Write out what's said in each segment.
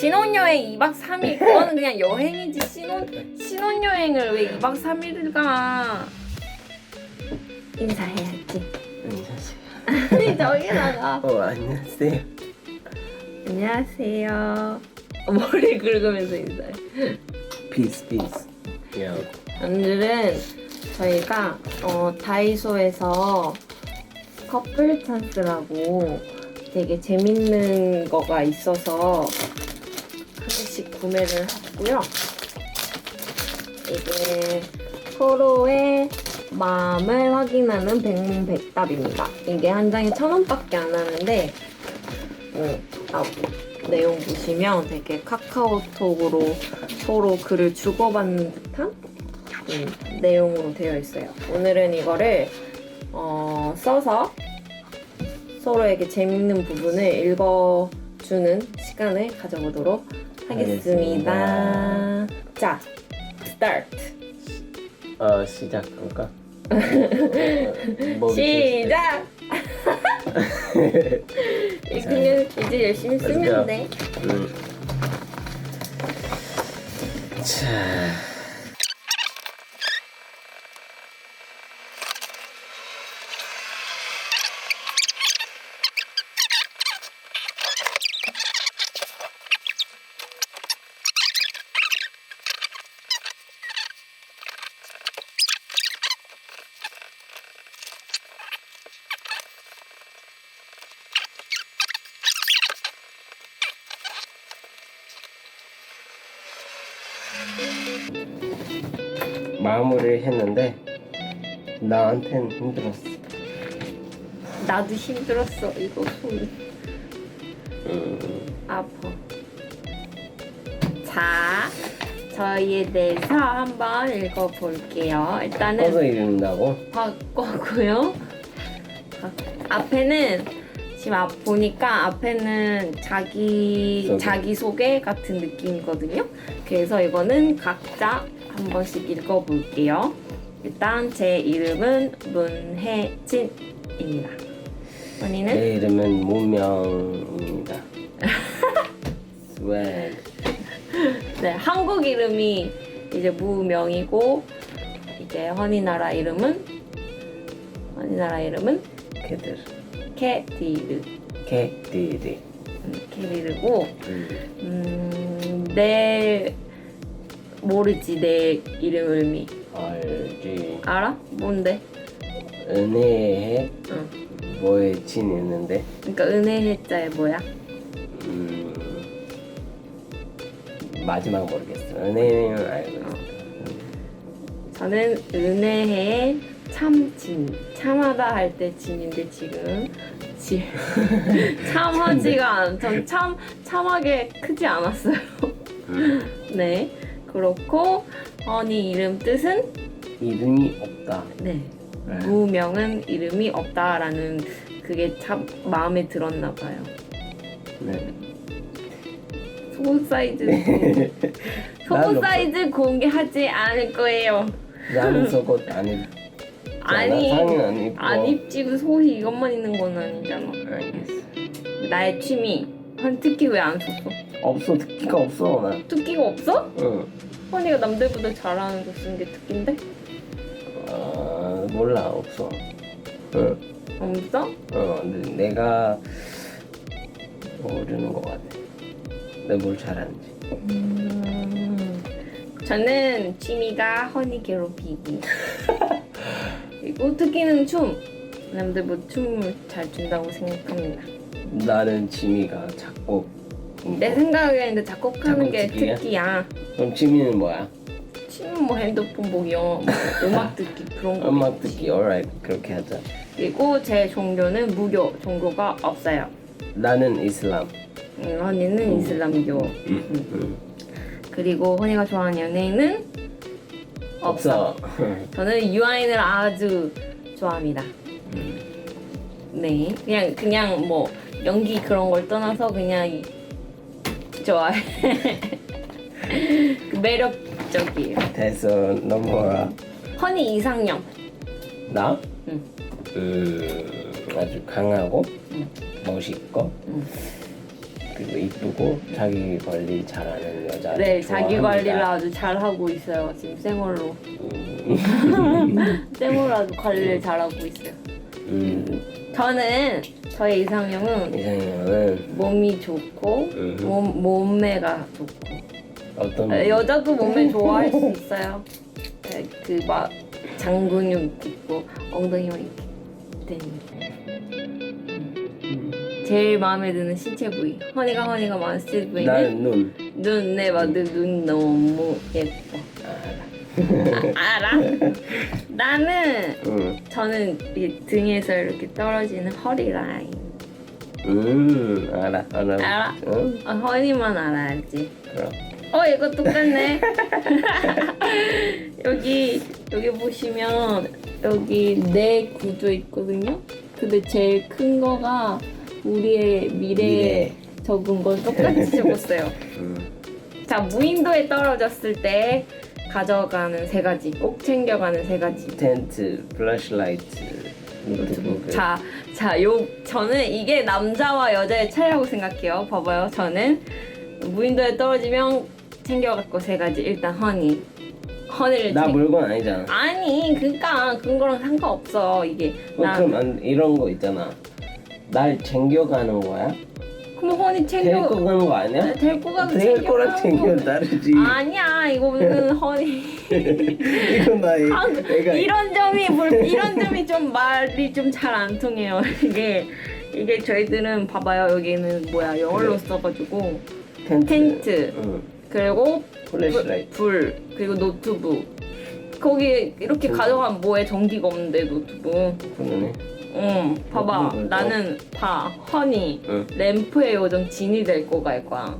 신혼여행 2박 3일 그거는 그냥 여행이지 신혼 신혼여행을 왜 2박 3일을 가 인사해야지 안녕하세요. 아니 저기다가 어 안녕하세요. 안녕하세요 머리 긁으면서 인사해 피스 피스. 야. 오늘은 저희가 어, 다이소에서 커플 찬스라고 되게 재밌는 거가 있어서 구매를 했고요. 이게 서로의 마음을 확인하는 백문백답입니다. 이게 한 장에 천 원밖에 안 하는데 어, 아, 내용 보시면 되게 카카오톡으로 서로 글을 주고받는 듯한 음, 내용으로 되어 있어요. 오늘은 이거를 어, 써서 서로에게 재밌는 부분을 읽어주는 시간을 가져보도록 하겠습니다. 알겠습니다. 자, start. 어 시작할까? 어, 뭐 시작. 그냥 이제 열심히 쓰면 돼. 음. 자. 마무리를 했는데 나한텐 힘들었어. 나도 힘들었어. 이거 손 음. 아파. 자, 저희에 대해서 한번 읽어볼게요. 일단은 써서 읽는다고? 바꿨고요. 앞에는 지금 앞 보니까 앞에는 자기 소개. 자기 소개 같은 느낌이거든요. 그래서 이거는 각자 한 번씩 읽어볼게요. 일단 제 이름은 문혜진입니다. 언니는 내 이름은 문명입니다. 스웩. 네 한국 이름이 이제 무명이고 이제 허니나라 이름은 허니나라 이름은 개들. 캐디르 개들이. 음, 캐디르고 음. 음, 내 모르지 내 이름 의미 알지. 알아? 뭔데? 은혜의 응. 뭐에 진 있는데 그러니까 은혜 해자에 뭐야? 음, 마지막 모르겠어. 은혜는 알고 있어. 저는 은혜의 참진 참하다 할 때 진인데 지금 지 참하지가 않. 전 참 참하게 크지 않았어요. 음. 네 그렇고 언니 이름 뜻은 이름이 없다. 네 네. 무명은 이름이 없다라는 그게 참 마음에 들었나 봐요. 네. 속옷 사이즈 속옷 사이즈 공개하지 않을 거예요. 나는 속옷 안 입. 아니 상의는 안 입고. 안 입지 그 속이 이것만 있는 건 아니잖아. 알겠어. 나의 취미. 한 특기 왜 안 썼어? 없어 특기가 없어 나. 특기가 없어? 응. 허니가 남들보다 잘하는 거 쓰는 게 특기인데? 아 몰라 없어. 응. 없어? 어 근데 내가 모르는 것 같아. 내가 뭘 잘하는지. 음, 저는 취미가 허니 괴롭히기. 그리고 특기는 춤. 남들보다 춤을 잘 춘다고 생각합니다. 나는 취미가 작곡. 내 생각에는 작곡하는 게 작곡 특기야? 특기야. 그럼 취미는 뭐야? 취미는 뭐 핸드폰 보기요, 뭐 음악 듣기 그런 거. 음악 듣기. alright 그렇게 하자. 그리고 제 종교는 무교, 종교가 없어요. 나는 이슬람. 음, 허니는 이슬람교. 음. 그리고 허니가 좋아하는 연예인은. 없어. 저는 유아인을 아주 좋아합니다. 네, 그냥 그냥 뭐 연기 그런 걸 떠나서 그냥 이- 좋아해. 그 매력적이에요. 됐어 넘어와. 허니 이상형. 나? 응. 음, 아주 강하고 응. 멋있고 응. 그리고 이쁘고 자기 관리 잘하는 여자. 네, 자기. 관리를 아주 잘 하고 있어요. 지금 생얼로. 음. 생얼로 아주 관리를 잘 하고 있어요. 음. 저는 저의 이상형은 이상형은 몸이 좋고 음. 몸 몸매가 좋고 어떤 아, 여자도 몸매 좋아할 수 있어요. 그 막 장근육 있고 엉덩이만 이렇게 되는. 음. 제일 마음에 드는 신체 부위. 허니가 허니가 마스터 부위는 나는 눈. 눈, 네, 맞아. 눈 너무 예뻐. 아, 알아? 나는 응. 저는 이 등에서 이렇게 떨어지는 허리 라인. 음 알아 알아. 알아? 응 아, 허니만 알아야지. 그럼. 어, 이거 똑같네. 여기 여기 보시면 여기 네 구조 있거든요. 근데 제일 큰 거가 우리의 미래에 미래. 적은 걸 똑같이 적었어요. 음. 자, 무인도에 떨어졌을 때 가져가는 세 가지, 꼭 챙겨가는 세 가지. 텐트, 플래시라이트, 노트북. 자, 자, 요 저는 이게 남자와 여자의 차이라고 생각해요. 봐봐요, 저는 무인도에 떨어지면 챙겨갈 거세 가지. 일단 허니, 허니를 나 챙- 물건 아니잖아. 아니, 그니까 그런 거랑 상관없어. 이게 어, 나 그럼 안, 이런 거 있잖아. 날 챙겨가는 거야? 그럼 허니 챙겨 데리고 가는 거 아니야? 데리고 가서 데리고랑 챙겨 챙겨가는 거. 다르지. 아니야, 이거는 허니. 이건 나 이- 아, 내가 이런 점이 물, 이런 점이 좀 말이 좀 잘 안 통해요. 이게 이게 저희들은 봐봐요 여기는 뭐야 영어로 그래. 써가지고 텐트. 응. 그리고 플래시라이트. 불 그리고 노트북 거기 이렇게 가져가면 뭐해 전기가 없는데 노트북. 그러네. 응 봐봐 노트북을 나는 봐 허니 응. 램프의 요정 진이 데리고 갈 거야.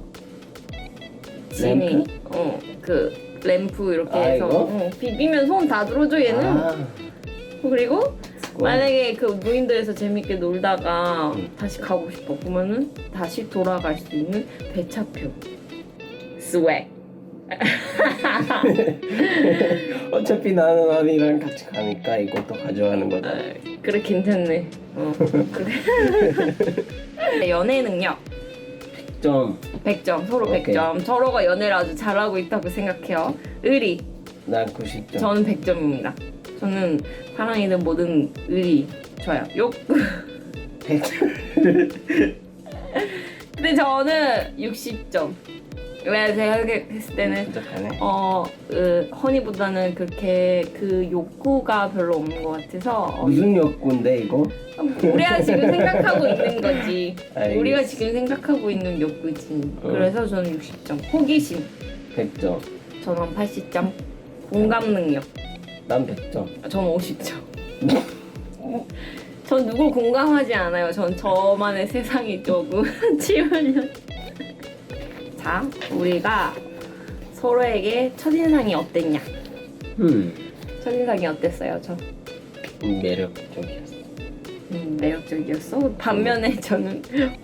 진이 램프? 어 그 램프 이렇게 아, 해서 이거? 어, 비비면 손 다 들어줘 얘는. 아, 그리고. 만약에 그 무인도에서 재밌게 놀다가 응. 다시 가고 싶어 그러면은 다시 돌아갈 수 있는 배차표 스웩 어차피 나는 언니랑 같이 가니까 이것도 가져가는 거다. 그래 괜찮네. 어. 그래. 연애 능력 좀 100점 서로 오케이. 100점. 서로가 연애를 아주 잘하고 있다고 생각해요. 의리? 난 90점. 저는 100점입니다. 저는 사랑이든 뭐든 의리 좋아요. 욕구 100. 근데 저는 60점 왜 제가 생각했을 때는 부족하네. 어, 그, 허니보다는 그렇게 그 욕구가 별로 없는 것 같아서 어, 무슨 욕구인데 이거? 우리가 지금 생각하고 있는 거지. 알겠어. 우리가 지금 생각하고 있는 욕구지. 어. 그래서 저는 60점. 호기심. 100점. 저는 80점. 공감 능력. 난 100점. 저는 50점. 전 누굴 공감하지 않아요. 전 저만의 세상이 조금 치우려. 자, 우리가 서로에게 첫인상이 어땠냐? 음. 첫인상이 어땠어요, 저? 매력적이었어. 음, 매력적이었어. 반면에 저는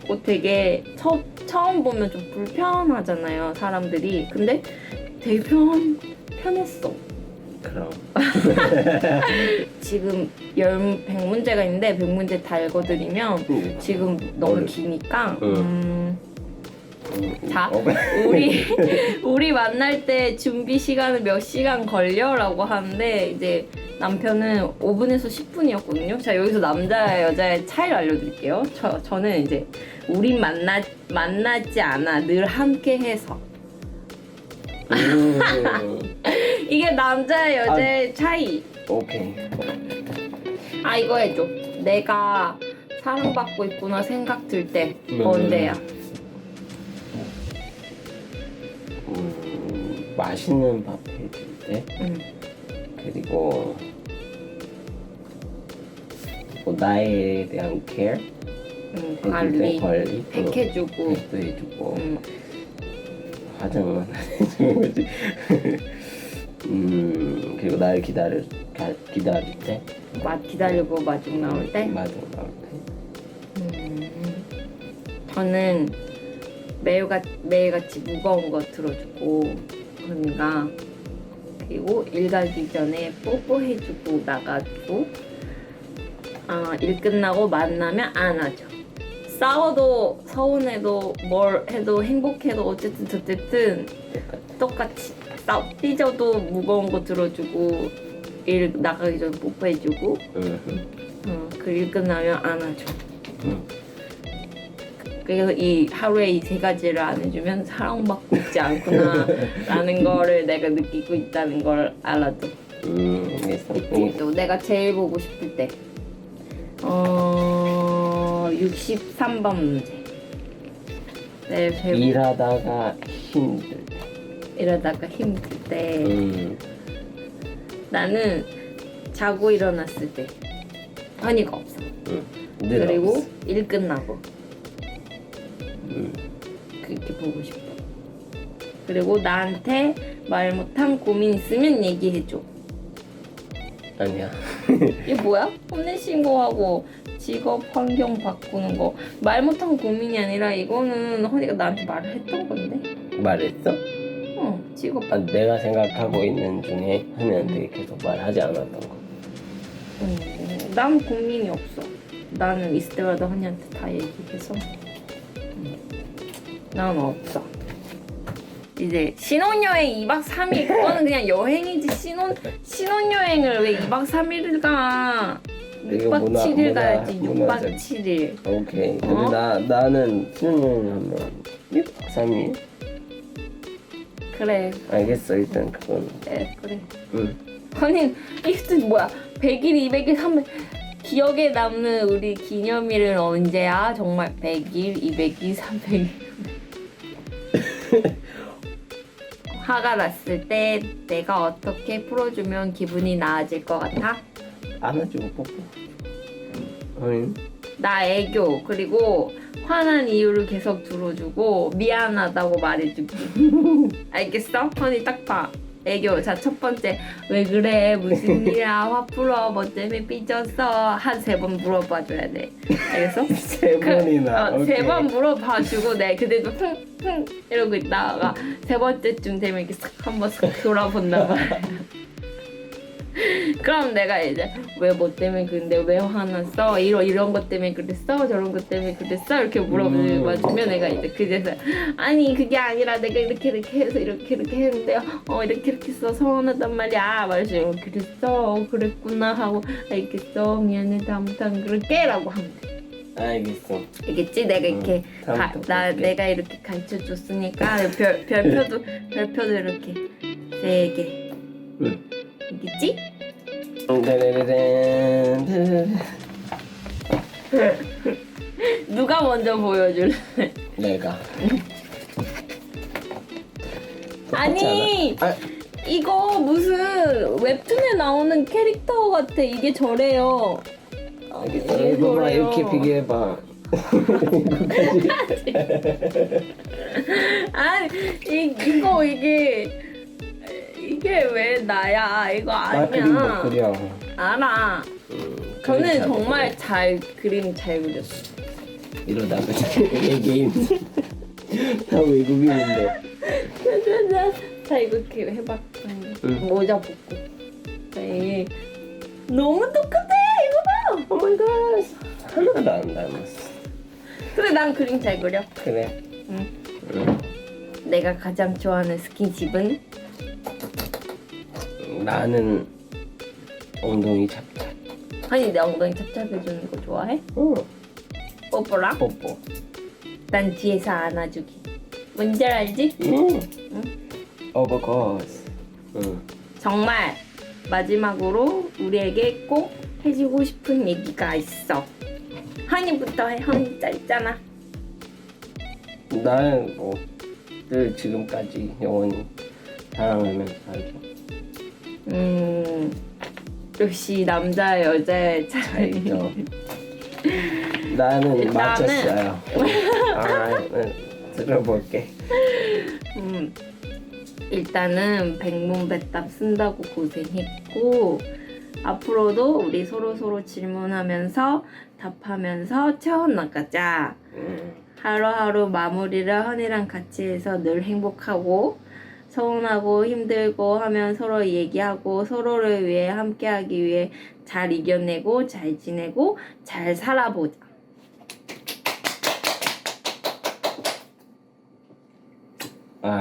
어, 되게 처, 처음 보면 좀 불편하잖아요, 사람들이. 근데 되게 편, 편했어. 그럼. 지금 열, 100문제가 있는데 100문제 다 읽어드리면 음. 지금 너무 어려- 기니까 응. 음, 음, 자, 어, 우리 우리 만날 때 준비 시간은 몇 시간 걸려라고 하는데 이제 남편은 5분에서 10분이었거든요. 자 여기서 남자 여자의 차이를 알려드릴게요. 저 저는 이제 우린 만나 만나지 않아 늘 함께해서 음. 이게 남자 여자의 차이. 오케이. 아 이거 해줘. 내가 사랑받고 있구나 생각 들때 음. 언제야? 맛있는 밥 해줄 때 응. 그리고 뭐 나에 대한 케어 응, 관리, 관리 백 해주고. 도 해주고 응. 화장은 안 해주는 거지. 음 그리고 나를 기다려 가- 기다릴 때맛 기다리고 마중 나올 때. 맞아 나올 때. 음, 저는 매일같, 매일같이 무거운 거 들어주고 그러니까 그리고 일 가기 전에 뽀뽀해주고 나가주고 어, 일 끝나고 만나면 안아줘 싸워도 서운해도 뭘 해도 행복해도 어쨌든 어쨌든 똑같이 싸 삐져도 무거운 거 들어주고 일 나가기 전에 뽀뽀해주고 응. 어, 그일 끝나면 안아줘 응. 그래서 이 하루에 이 세 가지를 안 해주면 사랑받고 있지 않구나 라는 거를 내가 느끼고 있다는 걸 알아도 음, 알겠어. 또 내가 제일 보고 싶을 때 어... 63번 문제 내 제일 일하다가 힘들 때. 이러다가 힘들 때 음. 나는 자고 일어났을 때 허니가 없어 응. 늘 그리고 없어. 일 끝나고 음. 그렇게 보고 싶어 그리고 나한테 말 못한 고민 있으면 얘기해줘 아니야. 이게 뭐야? 혼내 신고하고 직업 환경 바꾸는 거 말 못한 고민이 아니라 이거는 허니가 나한테 말을 했던 건데 말했어? 어 직업 아, 내가 생각하고 있는 중에 하면한테 계속 말하지 않았던 거. 음, 난 고민이 없어 나는 있을 때마다 허니한테 다 얘기해서 음, 난 없어 이제 신혼여행 2박 3일 그거는 그냥 여행이지 신혼 신혼여행을 왜 2박 3일을 가 이거 6박 문화- 7일 문화- 가야지 6박 문화적- 7일 오케이. 근데 어? 나 나는 신혼여행 하면 6박 3일. 그래 알겠어. 일단 그건. 네, 그래 응. 아니 이게 뭐야 100일 200일 300 기억에 남는 우리 기념일은 언제야? 정말 100일 200일 300일 화가 났을 때 내가 어떻게 풀어주면 기분이 나아질 것 같아? 안아주고 뽀뽀. 응. 나 애교 그리고 화난 이유를 계속 들어주고 미안하다고 말해주기 알겠어? 언니 딱 봐. 애교. 자 첫 번째. 왜 그래? 무슨 일이야? 화 풀어. 뭐 때문에 삐졌어? 한 세 번 물어봐 줘야 돼. 알겠어? 세 번이나. 어, 오케이. 세번 물어봐 주고 내 그대도 흥 흥 이러고 있다가 세 번째쯤 되면 이렇게 싹 한번 싹 돌아본단 말이야 그럼 내가 이제 왜 뭐 때문에 근데 왜 화났어? 이런 이런 것 때문에 그랬어? 저런 것 때문에 그랬어? 이렇게 물어봐 주면 내가 이제 그제서 아니 그게 아니라 내가 이렇게 이렇게 해서 이렇게 이렇게 했는데 어 이렇게 이렇게 해서 서운하단 말이야 말해서 그랬어 어, 그랬구나 하고 알겠어 미안해 다음부터 안 그럴게라고 하면 돼 알겠어. 알겠지? 내가 이렇게 응, 가, 나. 내가 이렇게 가르쳐 줬으니까 별 별표도 별표도 이렇게 세 개. 응. 따라라란, 따라라란. 누가 먼저 보여줄래? 내가. 아니 아, 이거 무슨 웹툰에 나오는 캐릭터 같아. 이게 저래요. 알겠어. 이게 이거 봐. 저래요. 이렇게 비교해봐. 아니 이 이거 이게 이게 왜 나야? 이거 나 그림 못 아니야. 그려. 알아. 음, 그림 저는 잘 정말 못잘 그림 잘 그렸어. 그려. 이러다가 외계인. 다 외국인인데. 자 이거 이렇게 해봤더니 응. 모자 벗고. 네. 너무 똑같아 이거 봐. 오 마이 갓. 하나도 안 닮았어. 그래 난 그림 잘 그려. 그래. 응. 응. 내가 가장 좋아하는 스킨십은 나는 엉덩이 잡잡. 아니 내 엉덩이 찹찹해주는 거 좋아해? 응. 뽀뽀랑? 뽀뽀. 난 뒤에서 안아주기. 뭔지 알지? 응. 응? 오버코스. 응. 정말 마지막으로 우리에게 꼭 해주고 싶은 얘기가 있어. 허니부터 해. 허니 짧잖아. 나는 뭐, 늘 지금까지 영원히 사랑하면서 살죠. 음 역시 남자 여자의 차이. 알죠. 나는 일단은- 맞췄어요. 아, 네, 들어볼게. 음 일단은 백문백답 쓴다고 고생했고 앞으로도 우리 서로 서로 질문하면서 답하면서 채워 나가자. 음, 하루하루 마무리를 헌이랑 같이 해서 늘 행복하고 서운하고 힘들고 하면 서로 얘기하고 서로를 위해 함께하기 위해 잘 이겨내고 잘 지내고 잘 살아보자.